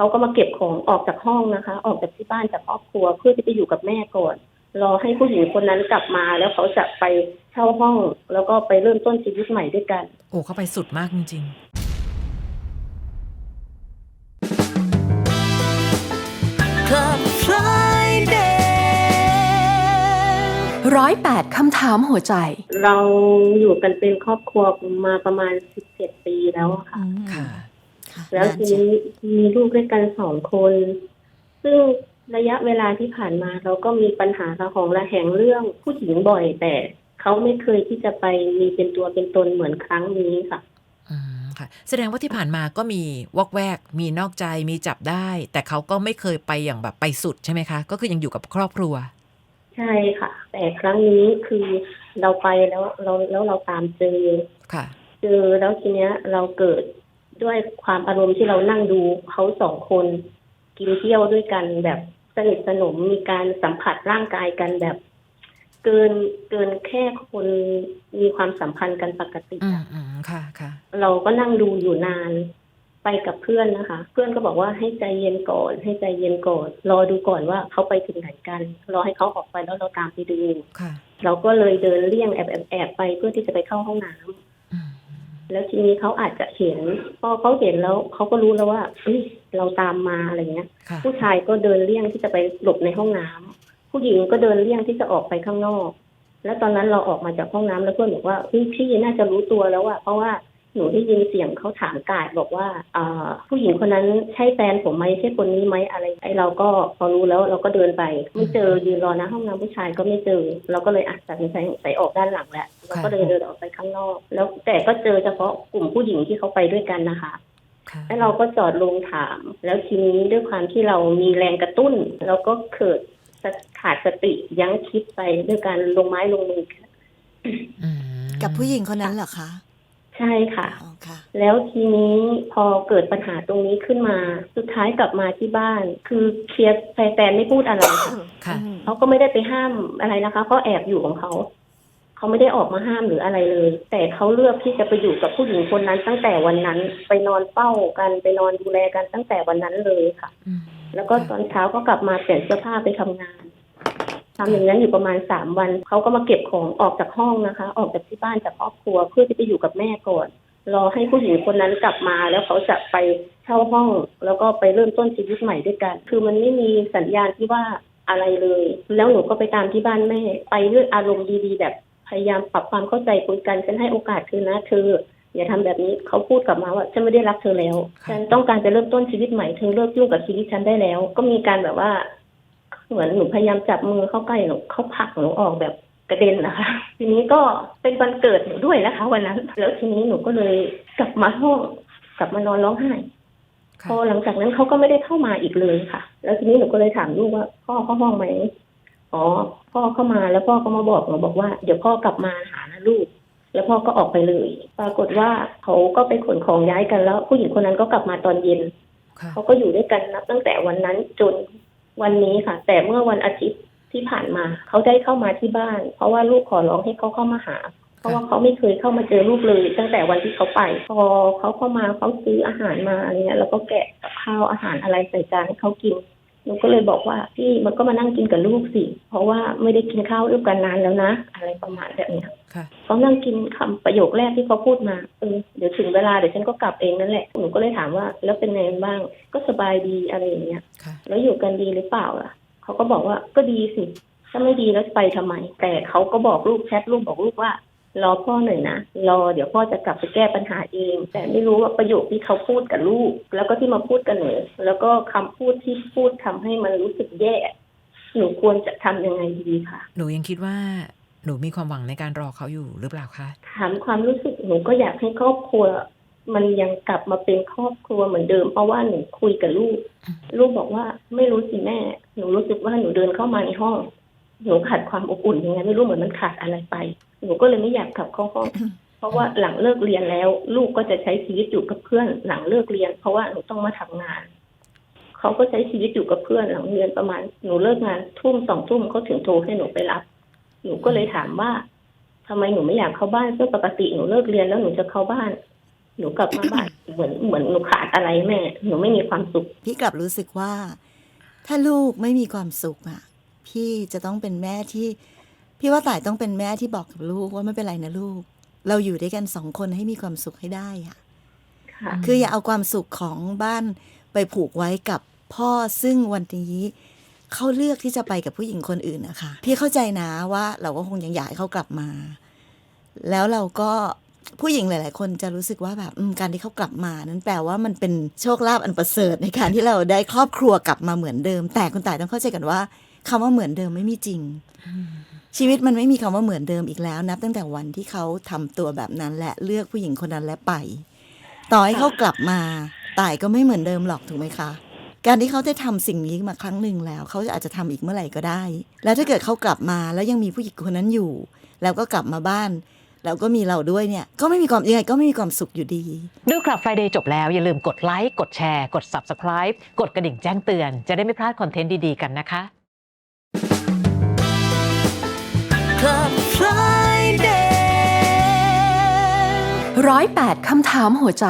เขาก็มาเก็บของออกจากห้องนะคะ ออกจากที่บ้านจากครอบครัวเพื่อที่จะอยู่กับแม่ก่อนรอให้ผู้หญิงคนนั้นกลับมาแล้วเขาจะไปเช่าห้อง แล้วก็ไปเริ่มต้นชีวิตใหม่ด้วยกัน โอ้เขาไปสุดมากจริง Club Friday ร้อยแปดคำถามหัวใจ เราอยู่กันเป็นครอบครัวมาประมาณสิบเจ็ดปีแล้วอะค่ะๆค่ะค่ะ แล้วนานทีจังนี้มีลูกด้วยกันสองคน ซึ่งระยะเวลาที่ผ่านมาเราก็มีปัญหาระหองระแหงเรื่องผู้หญิงบ่อย แต่เขาไม่เคยที่จะไปมีเป็นตัวเป็นตนเหมือนครั้งนี้ค่ะอืมค่ะ แสดงว่าที่ผ่านมาก็มีวอกแวก มีนอกใจมีจับได้ แต่เขาก็ไม่เคยไปอย่างแบบไปสุดใช่ไหมคะ ก็คือยังอยู่กับครอบครัว ใช่ค่ะ แต่ครั้งนี้คือเราไปแล้วเราแล้วเราตามเจอค่ะ เจอแล้วทีเนี้ยเราเกิด ด้วยความอารมณ์ที่เรานั่งดูเขาสองคน กินเที่ยวด้วยกันแบบสนิทสนมมีการสัมผัสร่างกายกันแบบ เกินเกินแค่คนมีความสัมพันธ์กันปกติอืมอะอืมค่ะค่ะเราก็นั่งดูอยู่นานไปกับเพื่อนนะคะ เพื่อนก็บอกว่าให้ใจเย็นก่อน ให้ใจเย็นก่อน รอดูก่อนว่าเขาไปถึงไหนกัน รอให้เขาออกไปแล้วเราตามไปดูค่ะเราก็เลยเดินเลี่ยงแอบแอบแอบไปเพื่อที่จะไปเข้าห้องน้ำอืม แล้วทีนี้เขาอาจจะเห็นพอเขาเห็นแล้วเขาก็รู้แล้วว่าเอ้ยเราตามมาอะไรเงี้ย ค่ะ ผู้ชายก็เดินเลี่ยงที่จะไปหลบในห้องน้ำผู้หญิงก็เดินเลี่ยงที่จะออกไปข้างนอก แล้วตอนนั้นเราออกมาจากห้องน้ำแล้วเพื่อนบอกว่าเฮ้ยพี่น่าจะรู้ตัวแล้วอะเพราะว่า หนูได้ยินเสียงเขาถามกาดบอกว่าอ่าผู้หญิงคนนั้นใช่แฟนผมไหมใช่คนนี้ไหมอะไรไอเราก็พอรู้แล้วเราก็เดินไปไม่เจอยืนรอหน้าห้องน้ำผู้ชายก็ไม่เจอ เราก็เลยอัดตัดสินใจใส่ออกด้านหลังแหละเราก็เลยเดินออกไปข้างนอก แล้วแต่ก็เจอเฉพาะกลุ่มผู้หญิงที่เขาไปด้วยกันนะคะค่ะแล้วเราก็จอดลงถาม แล้วทีนี้ด้วยความที่เรามีแรงกระตุ้นเราก็เกิดขาดสติยั้งคิดไปด้วยการลงไม้ลงมืออืมกับผู้หญิงคนนั้นเหรอคะ ใช่ค่ะ อ๋อค่ะ แล้วทีนี้พอเกิดปัญหาตรงนี้ขึ้นมา สุดท้ายกลับมาที่บ้าน คือเคลียร์แฟนไม่พูดอะไรค่ะค่ะเขาก็ไม่ได้ไปห้ามอะไรนะคะเขาแอบอยู่ของเขาเขาไม่ได้ออกมาห้ามหรืออะไรเลย แต่เขาเลือกที่จะไปอยู่กับผู้หญิงคนนั้น ตั้งแต่วันนั้นไปนอนเฝ้ากันไปนอนดูแลกันตั้งแต่วันนั้นเลยค่ะ อืมแล้วก็ตอนเช้าก็กลับมาเปลี่ยนเสื้อผ้าไปทำงาน ทำอย่างนั้นอยู่ประมาณสามวันเขาก็มาเก็บของออกจากห้องนะคะ ออกจากที่บ้านจากครอบครัวเพื่อที่จะอยู่กับแม่ก่อน รอให้ผู้หญิงคนนั้นกลับมาแล้วเขาจะไปเช่าห้อง แล้วก็ไปเริ่มต้นชีวิตใหม่ด้วยกัน คือมันไม่มีสัญญาณที่ว่าอะไรเลย แล้วหนูก็ไปตามที่บ้านแม่ ไปด้วยอารมณ์ดีๆ แบบพยายามปรับความเข้าใจคุยกันฉันให้โอกาสเธอนะเธออย่าทำแบบนี้เขาพูดกลับมาว่าฉันไม่ได้รักเธอแล้วค่ะฉันต้องการจะเริ่มต้นชีวิตใหม่เธอเลิกยุ่งกับชีวิตฉันได้แล้ว ก็มีการแบบว่า เหมือนหนูพยายามจับมือเข้าใกล้หนูเขาผลักหนูออกแบบกระเด็นนะคะ ทีนี้ก็เป็นวันเกิดหนูด้วยนะคะ วันนั้น แล้วทีนี้หนูก็เลยกลับมาห้องกลับมานอนร้องไห้พค่ะอหลังจากนั้นเขาก็ไม่ได้เข้ามาอีกเลยค่ะ แล้วทีนี้หนูก็เลยถามลูกว่า พ่อเข้าห้องไหมอ๋อ พ่อเข้ามาแล้วพ่อก็มาบอกหนูบอกว่าเดี๋ยวพ่อกลับมาหานะลูก แล้วพ่อก็ออกไปเลย ปรากฏว่าเขาก็ไปขนของย้ายกันแล้ว ผู้หญิงคนนั้นก็กลับมาตอนเย็นค่ะเขาก็อยู่ด้วยกันนับตั้งแต่วันนั้นจน วันนี้ค่ะ แต่เมื่อวันอาทิตย์ที่ผ่านมา เขาได้เข้ามาที่บ้าน เพราะว่าลูกขอร้องให้เขาเข้ามาหา เพราะว่าเขาไม่เคยเข้ามาเจอลูกเลย ตั้งแต่วันที่เขาไป พอเขาเข้ามาเขาซื้ออาหารมาอะไรเงี้ยแล้วก็แกะกับข้าวอาหารอะไรใส่จานให้เขากิน หนูก็เลยบอกว่าพี่มันก็มานั่งกินกับลูกสิ เพราะว่าไม่ได้กินข้าวด้วยกันนานแล้วนะ อะไรประมาณแบบเนี้ยค่ะเขานั่งกินคำประโยคแรกที่เขาพูดมาเออเดี๋ยวถึงเวลาเดี๋ยวฉันก็กลับเองนั่นแหละหนูก็เลยถามว่า แล้วเป็นไงบ้าง ก็สบายดีอะไรอย่างเงี้ยค่ะแล้วอยู่กันดีหรือเปล่าล่ะเขาก็บอกว่าก็ดีสิถ้าไม่ดีแล้วไปทำไม แต่เขาก็บอกลูกแชทลูกบอกลูกว่า รอพ่อหน่อยนะ รอเดี๋ยวพ่อจะกลับไปแก้ปัญหาเอง แต่ไม่รู้ว่าประโยคที่เขาพูดกับลูก แล้วก็ที่มาพูดกับหนูแล้วก็คำพูดที่พูดทำให้มันรู้สึกแย่หนูควรจะทำยังไงดีคะหนูยังคิดว่าหนูมีความหวังในการรอเขาอยู่หรือเปล่าคะถามความรู้สึกหนูก็อยากให้ครอบครัว มันยังกลับมาเป็นครอบครัวเหมือนเดิม เพราะว่าหนูคุยกับลูกอืมลูกบอกว่าไม่รู้สิแม่ หนูรู้สึกว่าหนูเดินเข้ามาในห้อง หนูขาดความอบอุ่นยังไงไม่รู้เหมือนมันขาดอะไรไป หนูก็เลยไม่อยากกลับเข้าห้องเพราะว่าหลังเลิกเรียนแล้ว ลูกก็จะใช้ชีวิตอยู่กับเพื่อน หลังเลิกเรียน เพราะว่าหนูต้องมาทำงานเขาก็ใช้ชีวิตอยู่กับเพื่อนหลังเรียนประมาณหนูเลิกงานทุ่มสองทุ่มเขาถึงโทรให้หนูไปรับ หนูก็เลยถามว่าทำไมหนูไม่อยากเข้าบ้านซึ่งปกติหนูเลิกเรียนแล้วหนูจะเข้าบ้าน หนูกลับมาบ้านเหมือนเหมือนหนูขาดอะไรแม่ หนูไม่มีความสุข พี่กลับรู้สึกว่า ถ้าลูกไม่มีความสุขอะ พี่จะต้องเป็นแม่ที่ พี่ว่าต่ายต้องเป็นแม่ที่บอกกับลูกว่าไม่เป็นไรนะลูก เราอยู่ด้วยกันสองคนให้มีความสุขให้ได้อะค่ะคืออย่าเอาความสุขของบ้านไปผูกไว้กับพ่อซึ่งวันนี้เขาเลือกที่จะไปกับผู้หญิงคนอื่นนะคะพี่เข้าใจนะว่าเราก็คงยังอยากให้เขากลับมา แล้วเราก็ผู้หญิงหลาย ๆ คนจะรู้สึกว่าแบบอืมการที่เขากลับมานั้นแปลว่ามันเป็นโชคลาภอันประเสริฐในการที่เราได้ครอบครัวกลับมาเหมือนเดิม แต่คุณต่ายต้องเข้าใจกันว่า คำว่าเหมือนเดิมไม่มีจริง ชีวิตมันไม่มีคำว่าเหมือนเดิมอีกแล้วนับตั้งแต่วันที่เขาทำตัวแบบนั้นและเลือกผู้หญิงคนนั้นและไป ต่อให้เขากลับมาต่ายก็ไม่เหมือนเดิมหรอกถูกไหมคะ การที่เขาได้ทำสิ่งนี้มาครั้งหนึ่งแล้ว เขาอาจจะทำอีกเมื่อไหร่ก็ได้ แล้วถ้าเกิดเขากลับมาแล้วยังมีผู้หญิงคนนั้นอยู่ แล้วก็กลับมาบ้านแล้วก็มีเราด้วยเนี่ย ก็ไม่มีความยังไงก็ไม่มีความสุขอยู่ดี ดูคลับ Friday จบแล้ว อย่าลืมกดไลค์กดแชร์ กด Subscribe กดกระดิ่งแจ้งเตือน จะได้ไม่พลาดคอนเทนต์ดี ๆ กันนะคะ Club Friday ร้อยแปดคำถามหัวใจ